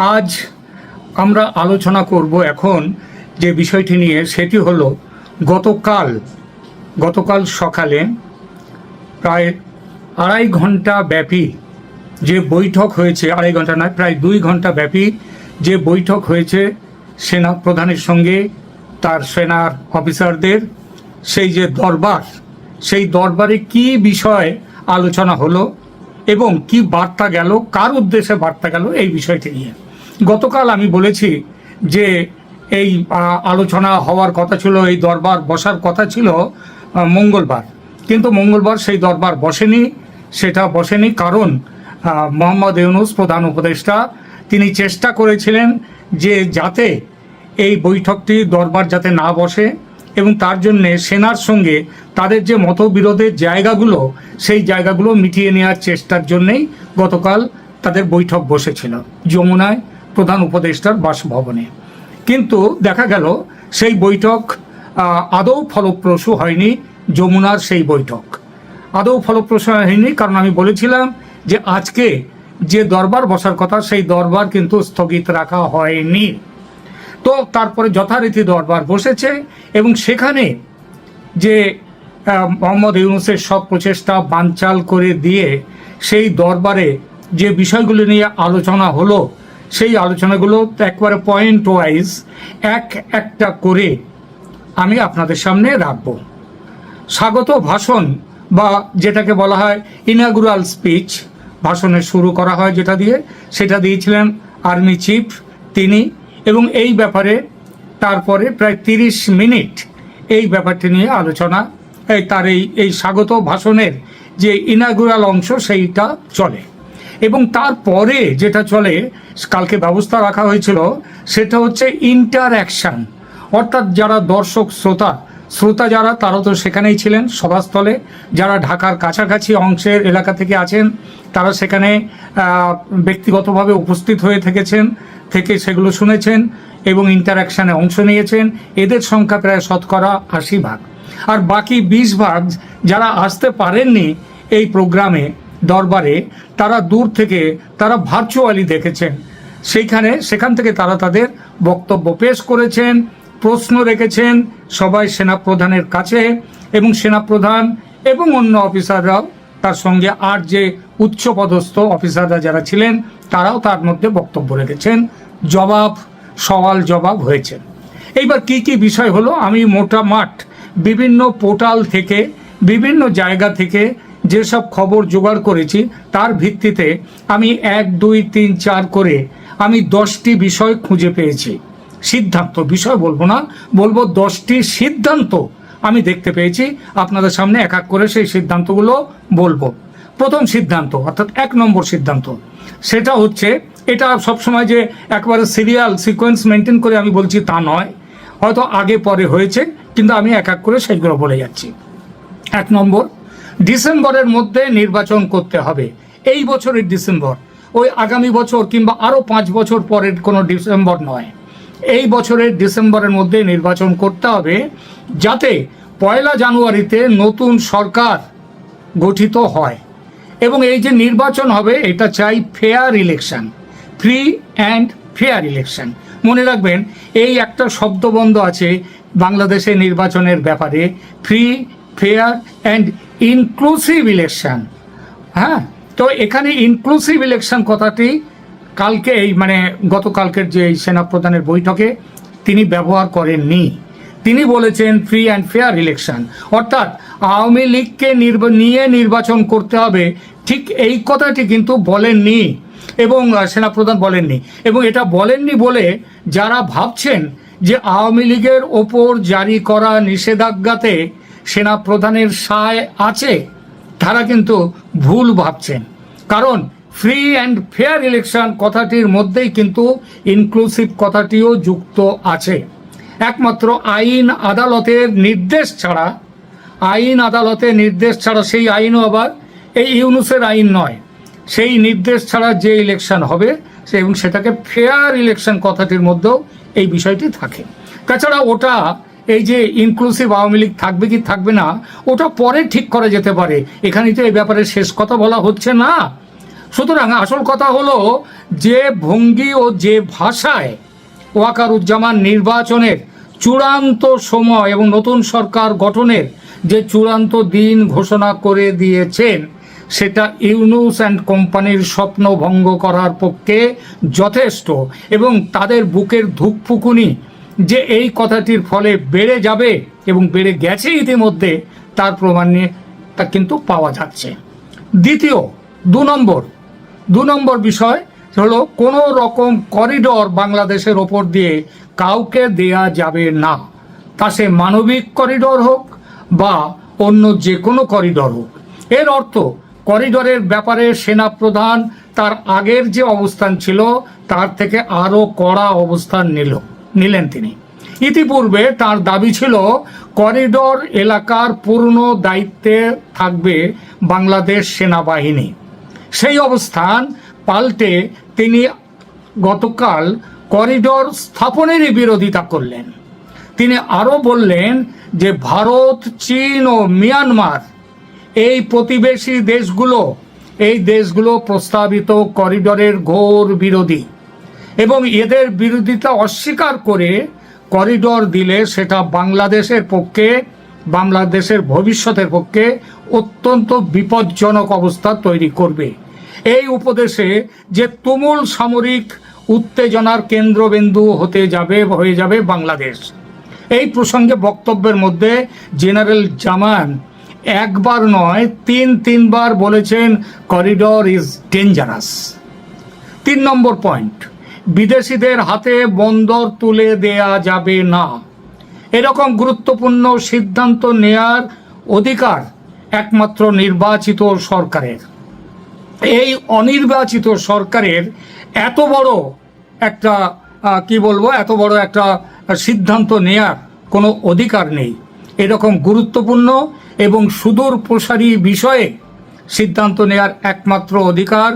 আজ আমরা আলোচনা করব এখন যে বিষয়টি নিয়ে, সেটি হলো গতকাল গতকাল সকালে প্রায় আড়াই ঘণ্টা ব্যাপী যে বৈঠক হয়েছে, আড়াই ঘণ্টা নয়, প্রায় দুই ঘণ্টা ব্যাপী যে বৈঠক হয়েছে সেনা প্রধানের সঙ্গে, তার সেনার অফিসারদের, সেই যে দরবার, সেই দরবারে কি বিষয় আলোচনা হলো এবং কি বার্তা গেল, কার উদ্দেশ্যে বার্তা গেল, এই বিষয়টি নিয়ে। গতকাল আমি বলেছি যে এই আলোচনা হওয়ার কথা ছিল, এই দরবার বসার কথা ছিল মঙ্গলবার। কিন্তু মঙ্গলবার সেই দরবার বসেনি, সেটা বসেনি কারণ মোহাম্মদ ইউনুস প্রধান উপদেষ্টা, তিনি চেষ্টা করেছিলেন যে যাতে এই বৈঠকটি দরবার যাতে না বসে এবং তার জন্য সেনার সঙ্গে তাদের যে মতবিরোধের জায়গাগুলো, সেই জায়গাগুলো মিটিয়ে নেওয়ার চেষ্টার জন্যেই গতকাল তাদের বৈঠক বসেছিল। যমুনায় প্রধান উপদেষ্টার বাসভবনে। কিন্তু দেখা গেল, সেই বৈঠক আদৌ ফলপ্রসূ হয়নি যমুনার সেই বৈঠক। আদৌ ফলপ্রসূ হয়নি, কারণ আমি বলেছিলাম যে আজকে যে দরবার বসার কথা, সেই দরবার কিন্তু স্থগিত রাখা হয়নি। তো তারপরে যথারীতি দরবার বসেছে এবং সেখানে যে মোহাম্মদ ইউনুসের সব প্রচেষ্টা বানচাল করে দিয়ে সেই দরবারে যে বিষয়গুলি নিয়ে আলোচনা হলো সেই আলোচনাগুলো একবারে পয়েন্ট ওয়াইজ এক একটা করে আমি আপনাদের সামনে রাখব। স্বাগত ভাষণ বা যেটাকে বলা হয় ইনাগুরাল স্পিচ ভাষণের শুরু করা হয় যেটা দিয়ে, সেটা দিয়েছিলেন আর্মি চিফ তিনি এবং এই ব্যাপারে তারপরে প্রায় তিরিশ মিনিট এই ব্যাপারটি নিয়ে আলোচনা, এই তার এই এই স্বাগত ভাষণের যে ইনাগুরাল অংশ সেইটা চলে। এবং তারপরে যেটা চলে কালকে ব্যবস্থা রাখা হয়েছিল, সেটা হচ্ছে ইন্টারঅ্যাকশন অর্থাৎ যারা দর্শক, শ্রোতা শ্রোতা যারা, তারা তো সেখানেই ছিলেন সভাস্থলে। যারা ঢাকার কাছাকাছি অংশের এলাকা থেকে আছেন, তারা সেখানে ব্যক্তিগতভাবে উপস্থিত হয়ে থেকেছেন, থেকে সেগুলো শুনেছেন এবং ইন্টারাকশানে অংশ নিয়েছেন। এদের সংখ্যা প্রায় শতকরা আশি ভাগ। আর বাকি বিশ ভাগ যারা আসতে পারেননি এই প্রোগ্রামে, দরবারে, তারা দূর থেকে, তারা ভার্চুয়ালি দেখেছেন। সেইখানে, সেখান থেকে তারা তাদের বক্তব্য পেশ করেছেন, প্রশ্ন রেখেছেন সবাই সেনাপ্রধানের কাছে এবং সেনাপ্রধান এবং অন্য অফিসাররাও তার সঙ্গে আর যে উচ্চপদস্থ অফিসাররা যারা ছিলেন, তারাও তার মধ্যে বক্তব্য রেখেছেন। জবাব, সওয়াল জবাব হয়েছে। এইবার কি কি বিষয় হলো, আমি মোটা মাঠ, বিভিন্ন পোর্টাল থেকে, বিভিন্ন জায়গা থেকে যেসব খবর জোগাড় করেছি, তার ভিত্তিতে আমি এক, দুই, তিন, চার করে আমি দশটি বিষয় খুঁজে পেয়েছি। সিদ্ধান্ত বিষয় বলব না, বলব দশটি সিদ্ধান্ত আমি দেখতে পেয়েছি। আপনাদের সামনে এক এক করে সেই সিদ্ধান্তগুলো বলব। প্রথম সিদ্ধান্ত, অর্থাৎ এক নম্বর সিদ্ধান্ত, সেটা হচ্ছে, এটা সবসময় যে একবারে সিরিয়াল সিকোয়েন্স মেনটেন করে আমি বলছি তা নয়, হয়তো আগে পরে হয়েছে, কিন্তু আমি এক এক করে সেইগুলো বলে যাচ্ছি। এক নম্বর, ডিসেম্বরের মধ্যে নির্বাচন করতে হবে। এই বছরের ডিসেম্বর ওই আগামী বছর কিংবা আরও পাঁচ বছর পরের কোনো ডিসেম্বর নয়। এই বছরের ডিসেম্বরের মধ্যে নির্বাচন করতে হবে যাতে পয়লা জানুয়ারিতে নতুন সরকার গঠিত হয়। এবং এই যে নির্বাচন হবে, এটা চাই fair election free and fair election মনে রাখবেন, এই একটা শব্দবন্ধ আছে বাংলাদেশে নির্বাচনের ব্যাপারে free fair and inclusive election হ্যাঁ? তো এখানে ইনক্লুসিভ ইলেকশন কথাটি কালকে এই মানে গতকালকের যে সেনাপ্রধানের বৈঠকে তিনি ব্যবহার করেননি। তিনি বলেছেন ফ্রি অ্যান্ড ফেয়ার ইলেকশন অর্থাৎ আওয়ামী লীগকে নিয়ে নির্বাচন করতে হবে। ঠিক এই কথাটি কিন্তু বলেননি এবং সেনাপ্রধান বলেননি। এবং এটা বলেননি বলে যারা ভাবছেন যে আওয়ামী লীগের ওপর জারি করা নিষেধাজ্ঞাতে সেনাপ্রধানের সায় আছে, তারা কিন্তু ভুল ভাবছেন। কারণ ফ্রি অ্যান্ড ফেয়ার ইলেকশন কথাটির মধ্যেই কিন্তু ইনক্লুসিভ কথাটিও যুক্ত আছে। একমাত্র আইন আদালতের নির্দেশ ছাড়া, আইন আদালতের নির্দেশ ছাড়া সেই আইনও আবার এই ইউনুসের আইন নয়। সেই নির্দেশ ছাড়া যে ইলেকশন হবে, সে এবং সেটাকে ফেয়ার ইলেকশন কথাটির মধ্যেও এই বিষয়টি থাকে। তাছাড়া ওটা এই যে ইনক্লুসিভ আওয়ামী লীগ থাকবে কি থাকবে না, ওটা পরে ঠিক করা যেতে পারে। এখানে তো এই ব্যাপারে শেষ কথা বলা হচ্ছে না। সুতরাং আসল কথা হলো, যে ভঙ্গি ও যে ভাষায় ওয়াকারুজ্জামান নির্বাচনের চূড়ান্ত সময় এবং নতুন সরকার গঠনের যে চূড়ান্ত দিন ঘোষণা করে দিয়েছেন, সেটা ইউনুস অ্যান্ড কোম্পানির স্বপ্ন ভঙ্গ করার পক্ষে যথেষ্ট এবং তাদের বুকের ধুকফুকুনি যে এই কথাটির ফলে বেড়ে যাবে এবং বেড়ে গেছে ইতিমধ্যে, তার প্রমাণ নিয়ে তা কিন্তু পাওয়া যাচ্ছে। দ্বিতীয়, দু নম্বর। দু নম্বর বিষয় হলো, কোনো রকম করিডর বাংলাদেশের ওপর দিয়ে কাউকে দেয়া যাবে না। তা সে মানবিক করিডর হোক বা অন্য যে কোনো করিডর হোক। এর অর্থ, করিডরের ব্যাপারে সেনাপ্রধান তার আগের যে অবস্থান ছিল, তার থেকে আরও কড়া অবস্থান নিল। নিলেন তিনি। ইতিপূর্বে তার দাবি ছিল, করিডর এলাকার পূর্ণ দায়িত্বে থাকবে বাংলাদেশ সেনাবাহিনী। সেই অবস্থান পাল্টে তিনি গতকাল করিডর স্থাপনেরই বিরোধিতা করলেন। তিনি আরও বললেন যে, ভারত, চীন ও মিয়ানমার, এই প্রতিবেশী দেশগুলো, এই দেশগুলো প্রস্তাবিত করিডরের ঘোর বিরোধী। এবং এদের বিরোধিতা অস্বীকার করে করিডর দিলে সেটা বাংলাদেশের পক্ষে, বাংলাদেশের ভবিষ্যতের পক্ষে অত্যন্ত বিপজ্জনক অবস্থা তৈরি করবে। এই উপদেশে যে তুমুল সামরিক উত্তেজনার কেন্দ্রবিন্দু হতে যাবে, হয়ে যাবে বাংলাদেশ। এই প্রসঙ্গে বক্তব্যের মধ্যে জেনারেল জামান একবার নয়, তিন তিনবার বলেছেন, করিডর ইজ ডেঞ্জারাস। তিন নম্বর পয়েন্ট। বিদেশিদের হাতে বন্দর তুলে দেয়া যাবে না। এরকম গুরুত্বপূর্ণ সিদ্ধান্ত নেয়ার অধিকার একমাত্র নির্বাচিত সরকারের। এই অনির্বাচিত সরকারের এত বড় একটা কি বলব, এত বড় একটা সিদ্ধান্ত নেয়ার কোনো অধিকার নেই। এরকম গুরুত্বপূর্ণ এবং সুদূর প্রসারী বিষয়ে সিদ্ধান্ত নেয়ার একমাত্র অধিকার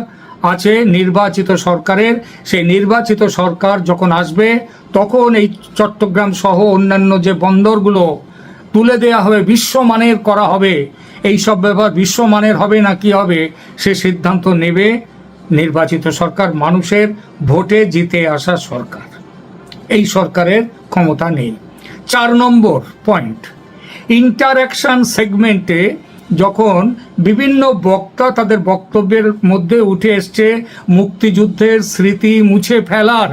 আছে নির্বাচিত সরকারের। সেই নির্বাচিত সরকার যখন আসবে, তখন এই চট্টগ্রাম সহ অন্যান্য যে বন্দরগুলো তুলে দেয়া হবে, বিশ্বমানের করা হবে, এই সব ব্যাপার বিশ্বমানের হবে না কি হবে, সে সিদ্ধান্ত নেবে নির্বাচিত সরকার, মানুষের ভোটে জিতে আসা সরকার। এই সরকারের ক্ষমতা নেই। চার নম্বর পয়েন্ট ইন্টারাকশন সেগমেন্টে যখন বিভিন্ন বক্তা তাদের বক্তব্যের মধ্যে উঠে এসছে, মুক্তিযুদ্ধের স্মৃতি মুছে ফেলার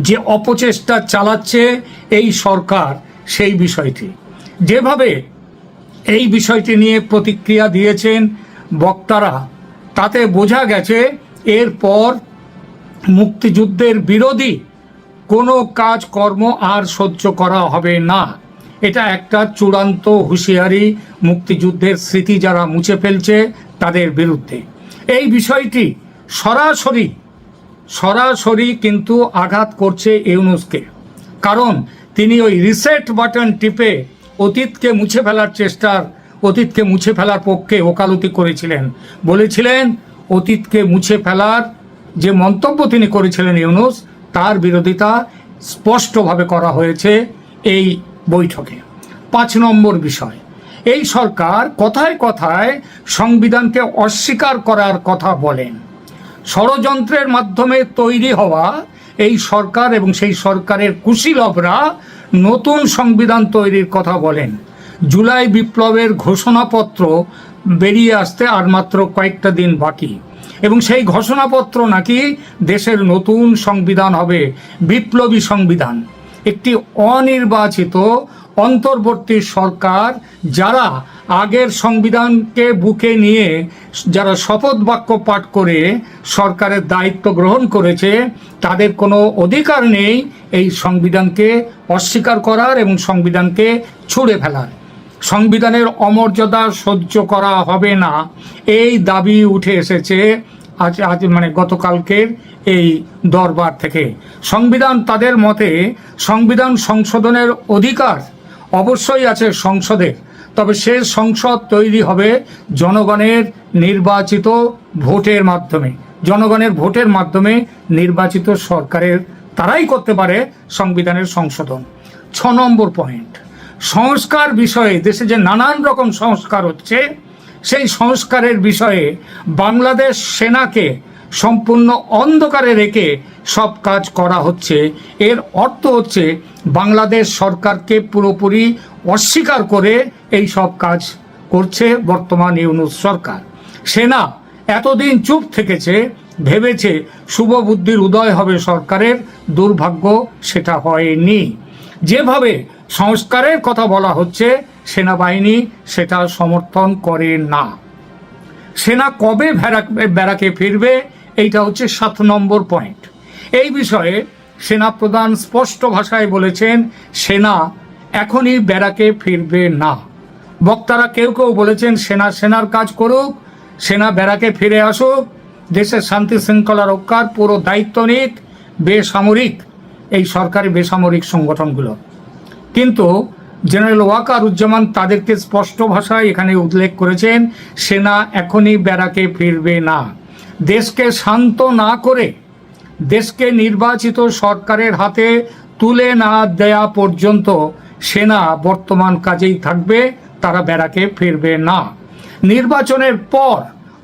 যে অপচেষ্টা চালাচ্ছে এই সরকার, সেই বিষয়টি। যেভাবে এই বিষয়টি নিয়ে প্রতিক্রিয়া দিয়েছেন বক্তারা, তাতে বোঝা গেছে এরপর মুক্তিযুদ্ধের বিরোধী কোনো কাজকর্ম আর সহ্য করা হবে না। এটা একটা চূড়ান্ত হুঁশিয়ারি মুক্তিযুদ্ধের স্মৃতি যারা মুছে ফেলছে তাদের বিরুদ্ধে। এই বিষয়টি সরাসরি সরাসরি কিন্তু আঘাত করছে ইউনুসকে। কারণ তিনি ওই রিসেট বাটন টিপে অতীতকে মুছে ফেলার চেষ্টার, অতীতকে মুছে ফেলার পক্ষে ওকালতি করেছিলেন। বলেছিলেন, অতীতকে মুছে ফেলার যে মন্তব্য তিনি করেছিলেন ইউনুস, তার বিরোধিতা স্পষ্টভাবে করা হয়েছে এই বৈঠকে। পাঁচ নম্বর বিষয়। এই সরকার কথায় কথায় সংবিধানকে অস্বীকার করার কথা বলেন। ষড়যন্ত্রের মাধ্যমে তৈরি হওয়া এই সরকার এবং সেই সরকারের কুশীলভরা নতুন সংবিধান তৈরির কথা বলেন। জুলাই বিপ্লবের ঘোষণাপত্র বেরিয়ে আসতে আর মাত্র কয়েকটা দিন বাকি। এবং সেই ঘোষণাপত্র নাকি দেশের নতুন সংবিধান হবে, বিপ্লবী সংবিধান। একটি অনির্বাচিত অন্তর্বর্তী সরকার যারা আগের সংবিধানকে বুকে নিয়ে যারা শপথ বাক্য পাঠ করে সরকারের দায়িত্ব গ্রহণ করেছে, তাদের কোনো অধিকার নেই এই সংবিধানকে অস্বীকার করার এবং সংবিধানকে ছুঁড়ে ফেলার। সংবিধানের অমর্যাদা সহ্য করা হবে না। এই দাবি উঠে এসেছে আজ আজ মানে গতকালকের এই দরবার থেকে। সংবিধান তাদের মতে, সংবিধান সংশোধনের অধিকার অবশ্যই আছে সংসদের তবে সে সংসদ তৈরি হবে জনগণের নির্বাচিত ভোটের মাধ্যমে। জনগণের ভোটের মাধ্যমে নির্বাচিত সরকারের, তারাই করতে পারে সংবিধানের সংশোধন। ছ নম্বর পয়েন্ট সংস্কার বিষয়ে দেশে যে নানান রকম সংস্কার হচ্ছে, সেই সংস্কারের বিষয়ে বাংলাদেশ সেনাকে সম্পূর্ণ অন্ধকারে রেখে সব কাজ করা হচ্ছে। এর অর্থ হচ্ছে বাংলাদেশ সরকারকে পুরোপুরি অস্বীকার করে এই সব কাজ করছে বর্তমান ইউনুস সরকার। সেনা এতদিন চুপ থেকেছে, ভেবেছে শুভ বুদ্ধির উদয় হবে সরকারের, দুর্ভাগ্য সেটা হয়নি। যেভাবে সংস্কারের কথা বলা হচ্ছে, সেনাবাহিনী সেটা সমর্থন করে না। সেনা কবে ভেড়া- ব্যারাকে ফিরবে, এইটা হচ্ছে সাত নম্বর পয়েন্ট এই বিষয়ে সেনা প্রধান স্পষ্ট ভাষায় বলেছেন, সেনা এখনই ব্যারাকে ফিরবে না। বক্তারা কেউ কেউ বলেছেন, সেনা সেনার কাজ করুক, সেনা ব্যারাকে ফিরে আসুক, দেশের শান্তি শৃঙ্খলা রক্ষার পুরো দায়িত্ব নিক, বেসামরিক, এই সরকারি বেসামরিক সংগঠনগুলো। কিন্তু জেনারেল ওয়াকারুজ্জামান তাদেরকে স্পষ্ট ভাষায় এখানে উল্লেখ করেছেন, সেনা এখনই ব্যারাকে ফিরবে না। দেশকে শান্ত না করে, দেশকে নির্বাচিত সরকারের হাতে তুলে না দেয়া পর্যন্ত সেনা বর্তমান কাজেই থাকবে, তারা ব্যারাকে ফিরবে না। নির্বাচনের পর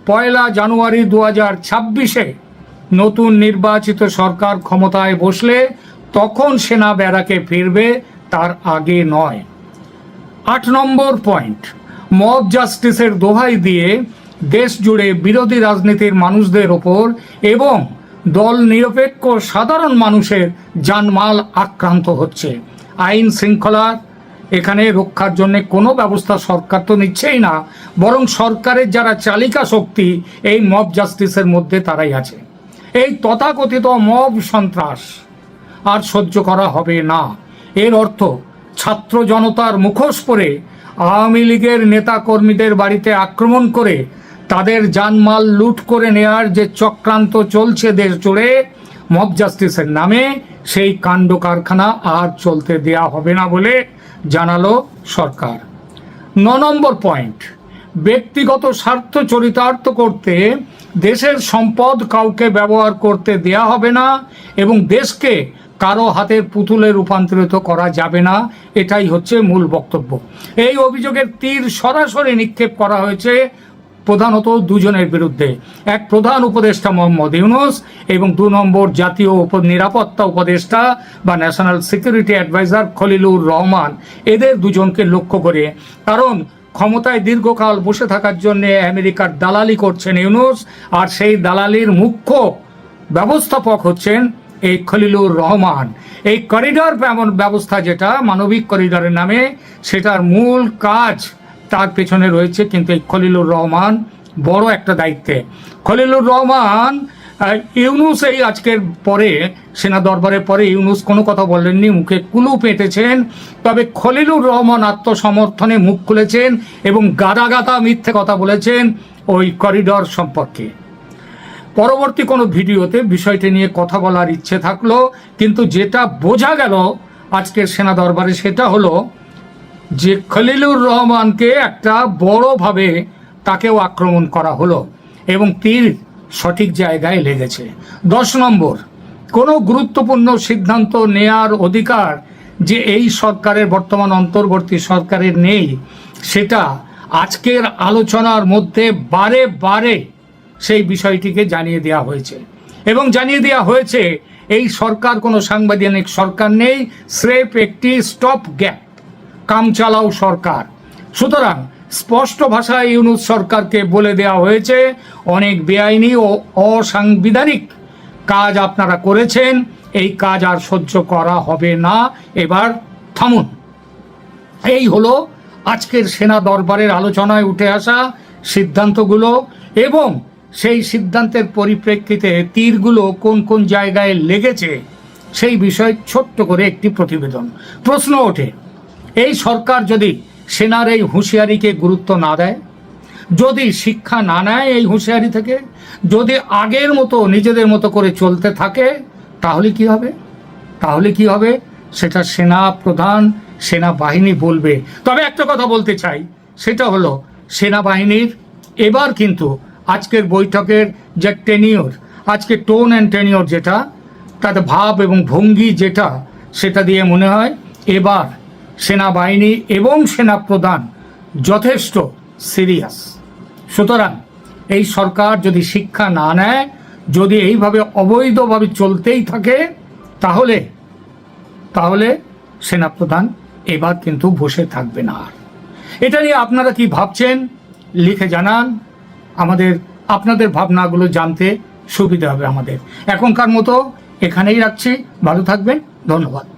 পয়লা জানুয়ারি দু হাজার ছাব্বিশে নতুন নির্বাচিত সরকার ক্ষমতায় বসলে তখন সেনা ব্যারাকে ফিরবে, তার আগে নয়। আট নম্বর পয়েন্ট মব জাস্টিসের দোহাই দিয়ে দেশ জুড়ে বিরোধী রাজনীতির মানুষদের ওপর এবং দল নিরপেক্ষ সাধারণ মানুষের জানমাল আক্রান্ত হচ্ছে। আইন শৃঙ্খলার এখানে রক্ষার জন্য কোনো ব্যবস্থা সরকার তো নিচ্ছেই না, বরং সরকারের যারা চালিকা শক্তি, এই মব জাস্টিসের মধ্যে তারাই আছে। এই তথাকথিত মব সন্ত্রাস আর সহ্য করা হবে না। এর অর্থ ছাত্র জনতার মুখোশ পরে আওয়ামী লীগের নেতা কর্মীদের বাড়িতে আক্রমণ করে তাদের জানমাল লুট করে নেয়ার যে চক্রান্ত চলছে দেশ জুড়ে, মব জাস্টিসের নামে সেই কাণ্ড কারখানা আর চলতে দেয়া হবে না বলে জানালো সরকার। ন নম্বর পয়েন্ট, ব্যক্তিগত স্বার্থ চরিতার্থ করতে দেশের সম্পদ কাউকে ব্যবহার করতে দেয়া হবে না এবং দেশকে কারও হাতের পুতুলে রূপান্তরিত করা যাবে না, এটাই হচ্ছে মূল বক্তব্য। এই অভিযোগের তীর সরাসরি নিক্ষেপ করা হয়েছে প্রধানত দুজনের বিরুদ্ধে। এক প্রধান উপদেষ্টা মোহাম্মদ ইউনুস এবং দু নম্বর জাতীয় নিরাপত্তা উপদেষ্টা বা national security adviser Khalilur Rahman. এদের দুজনকে লক্ষ্য করে। কারণ ক্ষমতায় দীর্ঘকাল বসে থাকার জন্য আমেরিকার দালালি করছেন ইউনুস, আর সেই দালালির মুখ্য ব্যবস্থাপক হচ্ছেন এই খলিলুর রহমান। এই করিডর এমন ব্যবস্থা যেটা, মানবিক করিডরের নামে, সেটার মূল কাজ তার পেছনে রয়েছে কিন্তু এই খলিলুর রহমান বড় একটা দায়িত্বে। খলিলুর রহমান ইউনুস এই আজকের পরে, সেনা দরবারের পরে ইউনুস কোনো কথা বলেননি, মুখে কুলু পেতেছেন তবে খলিলুর রহমান আত্মসমর্থনে মুখ খুলেছেন এবং গাদা গাদা মিথ্যে কথা বলেছেন ওই করিডর সম্পর্কে। পরবর্তী কোনো ভিডিওতে বিষয়টি নিয়ে কথা বলার ইচ্ছে থাকল, কিন্তু যেটা বোঝা গেল আজকের সেনা দরবারে সেটা হলো যে খলিলুর রহমানকে একটা বড়ভাবে তাকেও আক্রমণ করা হলো এবং তীর সঠিক জায়গায় লেগেছে। দশ নম্বর, কোনো গুরুত্বপূর্ণ সিদ্ধান্ত নেয়ার অধিকার যে এই সরকারের বর্তমান অন্তর্বর্তী সরকারের নেই, সেটা আজকের আলোচনার মধ্যে বারে বারে সেই বিষয়টিকে জানিয়ে দেওয়া হয়েছে। এবং জানিয়ে দেওয়া হয়েছে, এই সরকার কোনো সাংবিধানিক সরকার নেই, স্রেফ একটি স্টপ গ্যাপ, কাম চালাও সরকার। সুতরাং স্পষ্ট ভাষায় ইউনুস সরকারকে বলে দেওয়া হয়েছে, অনেক বেআইনি ও অসাংবিধানিক কাজ আপনারা করেছেন, এই কাজ আর সহ্য করা হবে না, এবার থামুন। এই হলো আজকের সেনা দরবারের আলোচনায় উঠে আসা সিদ্ধান্তগুলো এবং সেই সিদ্ধান্তের পরিপ্রেক্ষিতে তীরগুলো কোন কোন জায়গায় লেগেছে সেই বিষয়ে ছোট্ট করে একটি প্রতিবেদন। প্রশ্ন ওঠে, এই সরকার যদি সেনার এই হুঁশিয়ারিকে গুরুত্ব না দেয়, যদি শিক্ষা না নেয় এই হুঁশিয়ারি থেকে, যদি আগের মতো নিজেদের মতো করে চলতে থাকে, তাহলে কি হবে? তাহলে কি হবে? সেটা সেনা প্রধান, সেনাবাহিনী বলবে। তবে একটা কথা বলতে চাই, সেটা হলো, সেনাবাহিনীর এবার কিন্তু আজকের বৈঠকের যে টেনিওর আজকে টোন অ্যান্ড টেনিওর যেটা তাতে ভাব এবং ভঙ্গি যেটা, সেটা দিয়ে মনে হয় এবার সেনাবাহিনী এবং সেনা প্রধান যথেষ্ট সিরিয়াস সুতরাং এই সরকার যদি শিক্ষা না নেয়, যদি এইভাবে অবৈধভাবে চলতেই থাকে, তাহলে তাহলে সেনাপ্রধান এবার কিন্তু বসে থাকবে না আর। এটা নিয়ে আপনারা কি ভাবছেন, লিখে জানান। আমাদের আপনাদের ভাবনাগুলো জানতে সুবিধা হবে আমাদের। এখনকার মতো এখানেই রাখছি। ভালো থাকবেন। ধন্যবাদ।